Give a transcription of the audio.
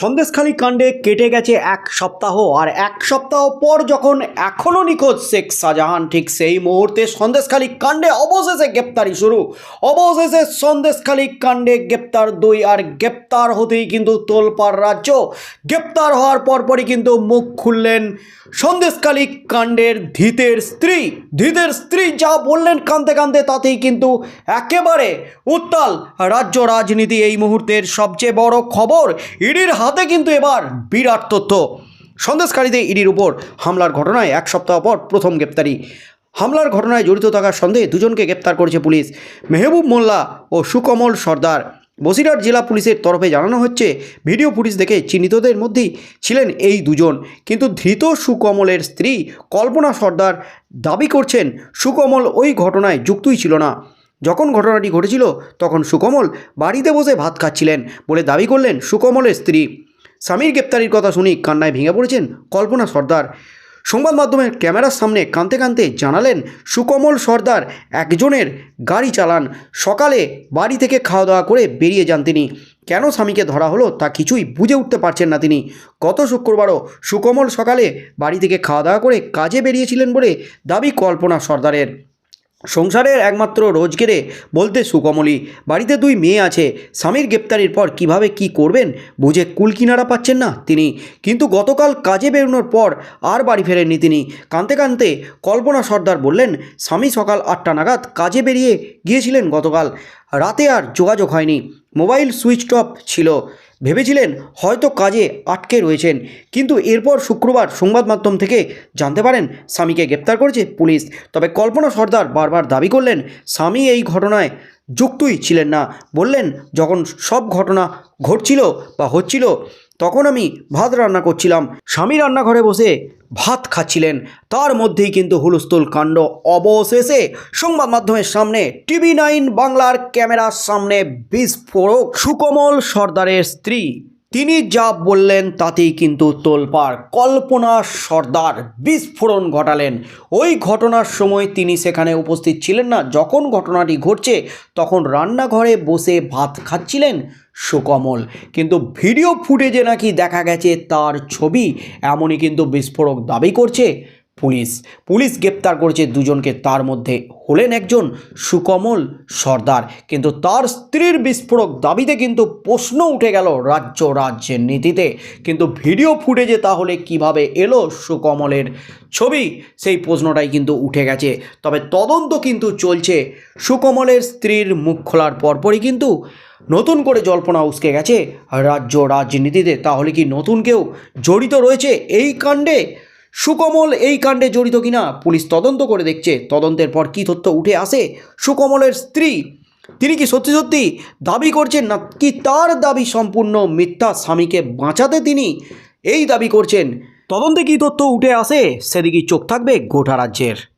সন্দেশখালী কাণ্ডে কেটে গেছে এক সপ্তাহ, আর এক সপ্তাহ পর যখন এখনও নিখোঁজ শেখ শাহজাহান, ঠিক সেই মুহূর্তে সন্দেশখালী কাণ্ডে অবশেষে গ্রেপ্তারি শুরু। অবশেষে সন্দেশখালী কাণ্ডে গ্রেপ্তার দুই, আর গ্রেপ্তার হতেই কিন্তু তোলপাড় রাজ্য। গ্রেপ্তার হওয়ার পরপরই কিন্তু মুখ খুললেন সন্দেশখালী কাণ্ডের ধৃতের স্ত্রী। ধৃতের স্ত্রী যা বললেন কাঁদতে কাঁদতে তাতেই কিন্তু একেবারে উত্তাল। রাজ্য রাজনীতি এই মুহূর্তের সবচেয়ে বড় খবর। ইডির হাতে কিন্তু এবার বিরাট তথ্য। সন্দেশকারীদের ইডির উপর হামলার ঘটনায় এক সপ্তাহ পর প্রথম গ্রেপ্তারি। হামলার ঘটনায় জড়িত থাকার সন্দেহে দুজনকে গ্রেপ্তার করেছে পুলিশ। মেহবুব মোল্লা ও সুকমল সর্দার। বসিরহাট জেলা পুলিশের তরফে জানানো হচ্ছে, ভিডিও ফুটেজ দেখে চিহ্নিতদের মধ্যেই ছিলেন এই দুজন। কিন্তু ধৃত সুকমলের স্ত্রী কল্পনা সর্দার দাবি করছেন, সুকমল ওই ঘটনায় যুক্তই ছিল না। যখন ঘটনাটি ঘটেছিল, তখন সুকমল বাড়িতে বসে ভাত খাচ্ছিলেন বলে দাবি করলেন সুকমলের স্ত্রী। স্বামীর গ্রেপ্তারির কথা শুনি কান্নায় ভেঙে পড়েছেন কল্পনা সর্দার। সংবাদ মাধ্যমের ক্যামেরার সামনে কাঁদতে কাঁদতে জানালেন সুকমল সর্দার একজনের গাড়ি চালান। সকালে বাড়ি থেকে খাওয়া দাওয়া করে বেরিয়ে যান তিনি। কেন স্বামীকে ধরা হলো তা কিছুই বুঝে উঠতে পারছেন না তিনি। গত শুক্রবারও সুকমল সকালে বাড়ি থেকে খাওয়া দাওয়া করে কাজে বেরিয়েছিলেন বলে দাবি কল্পনা সর্দারের। সংসারের একমাত্র রোজগেরে বলতে সুকমলি বাড়িতে দুই মেয়ে আছে, স্বামীর গ্রেপ্তারির পর কীভাবে কি করবেন বুঝে কুল কিনারা পাচ্ছেন না তিনি। কিন্তু গতকাল কাজে বেরোনোর পর আর বাড়ি ফেরেননি তিনি। কাঁদতে কাঁদতে কল্পনা সর্দার বললেন, স্বামী সকাল আটটা নাগাদ কাজে বেরিয়ে গিয়েছিলেন গতকাল। রাতে আর যোগাযোগ হয়নি। মোবাইল সুইচ অফ ছিল। ভেবেছিলেন হয়তো কাজে আটকে রয়েছেন। কিন্তু এরপর শুক্রবার সংবাদ মাধ্যম থেকে জানতে পারেন, স্বামীকে গ্রেপ্তার করেছে পুলিশ। তবে কল্পনা সর্দার বারবার দাবি করলেন, স্বামী এই ঘটনায় যুক্তই ছিলেন না। বললেন, যখন সব ঘটনা ঘটছিল বা হচ্ছিল তখন আমি ভাত রান্না করছিলাম। স্বামী রান্নাঘরে বসে ভাত খাচ্ছিলেন। তার মধ্যেই কিন্তু হুলস্থুল কাণ্ড অবশেষে সংবাদ মাধ্যমের সামনে, টিভি নাইন বাংলার ক্যামেরার সামনে বিস্ফোরক সুকমল সর্দারের স্ত্রী। তিনি যা বললেন তাতেই কিন্তু তোলপাড়। কল্পনা সর্দার বিস্ফোরণ ঘটালেন। ওই ঘটনার সময় তিনি সেখানে উপস্থিত ছিলেন না। যখন ঘটনাটি ঘটছে, তখন রান্নাঘরে বসে ভাত খাচ্ছিলেন সুকমল। কিন্তু ভিডিও ফুটেজে নাকি দেখা গেছে তার ছবি। এমনই কিন্তু বিস্ফোরক দাবি করছে পুলিশ। পুলিশ গ্রেপ্তার করেছে দুজনকে। তার মধ্যে হলেন একজন সুকমল সর্দার। কিন্তু তার স্ত্রীর বিস্ফোরক দাবিতে কিন্তু প্রশ্ন উঠে গেল রাজ্য রাজ্যের নীতিতে। কিন্তু ভিডিও ফুটেজে তাহলে কীভাবে এলো সুকমলের ছবি? সেই প্রশ্নটাই কিন্তু উঠে গেছে। তবে তদন্ত কিন্তু চলছে। সুকমলের স্ত্রীর মুখ খোলার পরপরই কিন্তু নতুন করে জল্পনা উসকে গেছে রাজ্য রাজনীতিতে। তাহলে কি নতুন কেউ জড়িত রয়েছে এই কাণ্ডে? সুকমল এই কাণ্ডে জড়িত কিনা পুলিশ তদন্ত করে দেখছে। তদন্তের পর কী তথ্য উঠে আসে সুকমলের স্ত্রী। তিনি কি সত্যি সত্যি দাবি করছেন না কি তার দাবি সম্পূর্ণ মিথ্যা স্বামীকে বাঁচাতে তিনি এই দাবি করছেন? তদন্তে কী তথ্য উঠে আসে সেদিকেই চোখ থাকবে গোটা রাজ্যের।